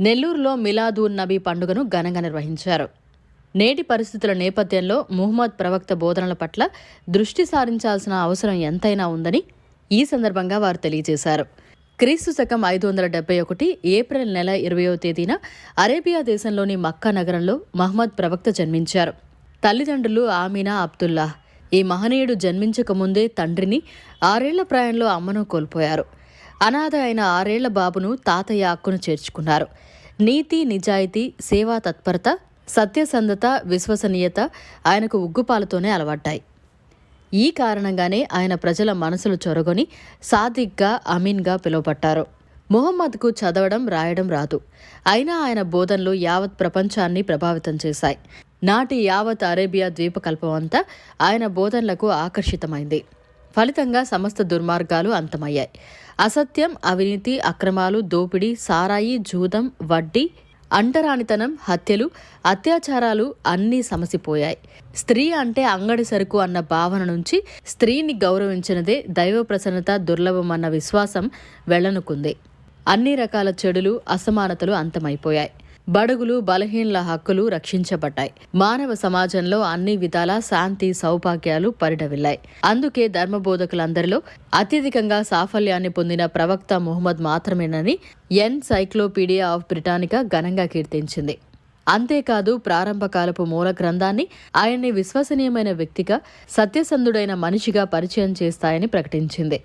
నెల్లూరులో మిలాదూన్ నబీ పండుగను ఘనంగా నిర్వహించారు. నేటి పరిస్థితుల నేపథ్యంలో ముహమ్మద్ ప్రవక్త బోధనల పట్ల దృష్టి సారించాల్సిన అవసరం ఎంతైనా ఉందని ఈ సందర్భంగా వారు తెలియజేశారు. క్రీస్తు శకం ఐదు వందల డెబ్బై ఒకటి ఏప్రిల్ నెల ఇరవయో తేదీన అరేబియా దేశంలోని మక్కా నగరంలో మహమ్మద్ ప్రవక్త జన్మించారు. తల్లిదండ్రులు ఆమీనా అబ్దుల్లా ఈ మహనీయుడు జన్మించకముందే తండ్రిని ఆరేళ్ళ ప్రాయంలో అమ్మను కోల్పోయారు. అనాథ అయిన ఆరేళ్ళ బాబును తాతయ్య అక్కును చేర్చుకున్నారు. నీతి నిజాయితీ సేవా తత్పరత సత్యసంధత విశ్వసనీయత ఆయనకు ఉగ్గుపాలతోనే అలవడ్డాయి ఈ కారణంగానే ఆయన ప్రజల మనసులు చొరగొని సాదిక్గా అమీన్గా పిలువబట్టారు. మొహమ్మద్కు చదవడం రాయడం రాదు. అయినా ఆయన బోధనలు యావత్ ప్రపంచాన్ని ప్రభావితం చేశాయి. నాటి యావత్ అరేబియా ద్వీపకల్పం అంతా ఆయన బోధనలకు ఆకర్షితమైంది. ఫలితంగా సమస్త దుర్మార్గాలు అంతమయ్యాయి. అసత్యం అవినీతి అక్రమాలు దోపిడీ సారాయి జూదం వడ్డీ అంటరానితనం హత్యలు అత్యాచారాలు అన్నీ సమసిపోయాయి. స్త్రీ అంటే అంగడి సరుకు అన్న భావన నుంచి స్త్రీని గౌరవించినదే దైవ ప్రసన్నత దుర్లభమన్న విశ్వాసం వెళ్ళనుకుంది. అన్ని రకాల చెడులు అసమానతలు అంతమైపోయాయి. బడుగులు బలహీనల హక్కులు రక్షించబడ్డాయి. మానవ సమాజంలో అన్ని విధాల శాంతి సౌభాగ్యాలు పరిడవిల్లాయి అందుకే ధర్మబోధకులందరిలో అత్యధికంగా సాఫల్యాన్ని పొందిన ప్రవక్త ముహమ్మద్ మాత్రమేనని ఎన్ సైక్లోపీడియా ఆఫ్ బ్రిటానికా ఘనంగా కీర్తించింది. అంతేకాదు ప్రారంభకాలపు మూల గ్రంథాన్ని ఆయన్ని విశ్వసనీయమైన వ్యక్తిగా సత్యసంధుడైన మనిషిగా పరిచయం చేస్తాయని ప్రకటించింది.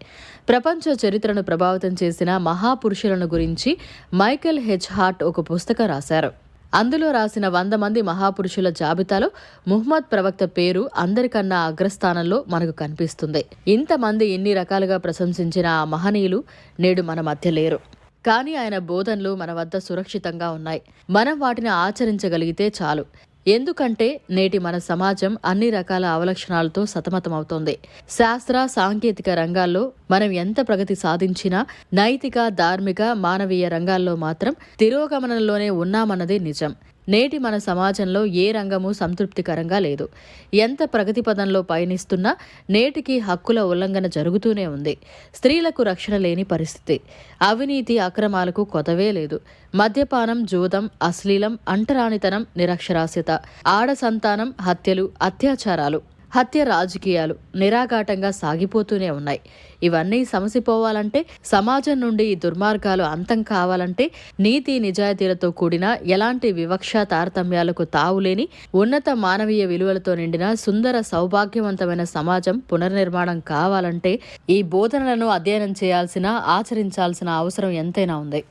ప్రపంచ చరిత్రను ప్రభావితం చేసిన మహాపురుషులను గురించి మైకెల్ హెచ్ హార్ట్ ఒక పుస్తకం రాశారు. అందులో రాసిన వంద మంది మహాపురుషుల జాబితాలో ముహమ్మద్ ప్రవక్త పేరు అందరికన్నా అగ్రస్థానంలో మనకు కనిపిస్తుంది. ఇంతమంది ఎన్ని రకాలుగా ప్రశంసించిన ఆ మహనీయులు నేడు మన మధ్య లేరు. కానీ ఆయన బోధనలు మన వద్ద సురక్షితంగా ఉన్నాయి. మనం వాటిని ఆచరించగలిగితే చాలు. ఎందుకంటే నేటి మన సమాజం అన్ని రకాల అవలక్షణాలతో సతమతమవుతోంది. శాస్త్ర సాంకేతిక రంగాల్లో మనం ఎంత ప్రగతి సాధించినా నైతిక ధార్మిక మానవీయ రంగాల్లో మాత్రం తిరోగమనంలోనే ఉన్నామన్నది నిజం. నేటి మన సమాజంలో ఏ రంగము సంతృప్తికరంగా లేదు. ఎంత ప్రగతి పదంలో పయనిస్తున్నా నేటికి హక్కుల ఉల్లంఘన జరుగుతూనే ఉంది. స్త్రీలకు రక్షణ లేని పరిస్థితి. అవినీతి అక్రమాలకు కొదవే లేదు. మద్యపానం జూదం అశ్లీలం అంటరానితనం నిరక్షరాస్యత ఆడ సంతానం హత్యలు అత్యాచారాలు హత్య రాజకీయాలు నిరాఘాటంగా సాగిపోతూనే ఉన్నాయి. ఇవన్నీ సమసిపోవాలంటే సమాజం నుండి ఈ దుర్మార్గాలు అంతం కావాలంటే నీతి నిజాయితీలతో కూడిన ఎలాంటి వివక్ష తారతమ్యాలకు తావులేని ఉన్నత మానవీయ విలువలతో నిండిన సుందర సౌభాగ్యవంతమైన సమాజం పునర్నిర్మాణం కావాలంటే ఈ బోధనలను అధ్యయనం చేయాల్సిన ఆచరించాల్సిన అవసరం ఎంతైనా ఉంది.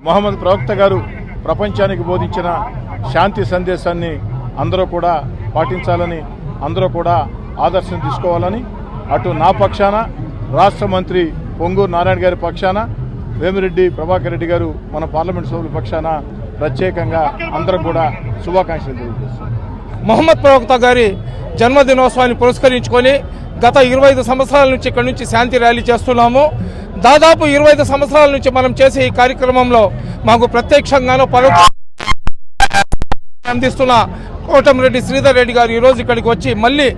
మొహమ్మద్ ప్రవక్త గారు ప్రపంచానికి బోధించిన శాంతి సందేశాన్ని అందరూ కూడా పాటించాలని అందరూ కూడా ఆదర్శం తీసుకోవాలని అటు నా పక్షాన రాష్ట్ర మంత్రి పొంగూరు నారాయణ గారి పక్షాన వేమిరెడ్డి ప్రభాకర్ రెడ్డి గారు మన పార్లమెంట్ సభ్యుల పక్షాన ప్రత్యేకంగా అందరూ కూడా శుభాకాంక్షలు తెలియజేస్తున్నారు మొహమ్మద్ ప్రవక్త గారి జన్మదినోత్సవాన్ని పురస్కరించుకొని గత ఇరవై ఐదు సంవత్సరాల నుంచి ఇక్కడ నుంచి శాంతి ర్యాలీ చేస్తున్నాము. దాదాపు ఇరవై ఐదు సంవత్సరాల నుంచి మనం చేసే ఈ కార్యక్రమంలో మాకు ప్రత్యక్షంగానో పరోక్ష అందిస్తున్న కోటమిరెడ్డి శ్రీధర్ రెడ్డి గారు ఈరోజు ఇక్కడికి వచ్చి మళ్ళీ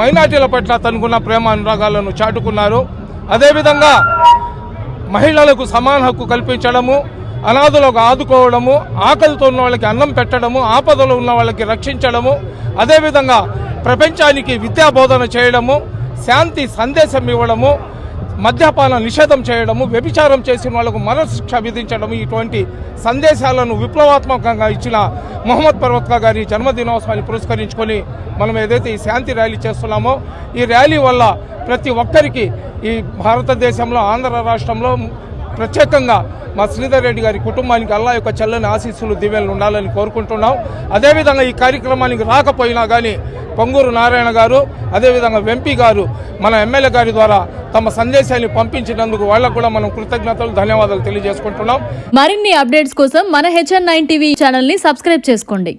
మైనార్టీల పట్ల తనకున్న ప్రేమ అనురాగాలను చాటుకున్నారు. అదేవిధంగా మహిళలకు సమాన హక్కు కల్పించడము అనాథులకు ఆదుకోవడము ఆకలితో ఉన్న వాళ్ళకి అన్నం పెట్టడము ఆపదలో ఉన్న వాళ్ళకి రక్షించడము అదేవిధంగా ప్రపంచానికి విద్యా బోధన చేయడము శాంతి సందేశం ఇవ్వడము మద్యపాన నిషేధం చేయడము వ్యభిచారం చేసిన వాళ్ళకు మరణశిక్ష విధించడము ఇటువంటి సందేశాలను విప్లవాత్మకంగా ఇచ్చిన మొహమ్మద్ పర్వత్కా గారి జన్మదినోత్సవాన్ని పురస్కరించుకొని మనం ఏదైతే ఈ శాంతి ర్యాలీ చేస్తున్నామో ఈ ర్యాలీ వల్ల ప్రతి ఒక్కరికి ఈ భారతదేశంలో ఆంధ్ర రాష్ట్రంలో ప్రత్యేకంగా మా శ్రీధర్ రెడ్డి గారి కుటుంబానికి అల్లా యొక్క చల్లని ఆశీస్సులు దివ్యలు ఉండాలని కోరుకుంటున్నాం. అదేవిధంగా ఈ కార్యక్రమానికి రాకపోయినా కానీ పొంగూరు నారాయణ గారు అదేవిధంగా వెంపీ గారు మన ఎమ్మెల్యే గారి ద్వారా తమ సందేశాన్ని పంపించినందుకు వాళ్ళకు కూడా మనం కృతజ్ఞతలు ధన్యవాదాలు తెలియజేసుకుంటున్నాం. మరిన్ని అప్డేట్స్ కోసం మన హెచ్ఎన్ నైన్ టీవీ ఛానల్ని సబ్స్క్రైబ్ చేసుకోండి.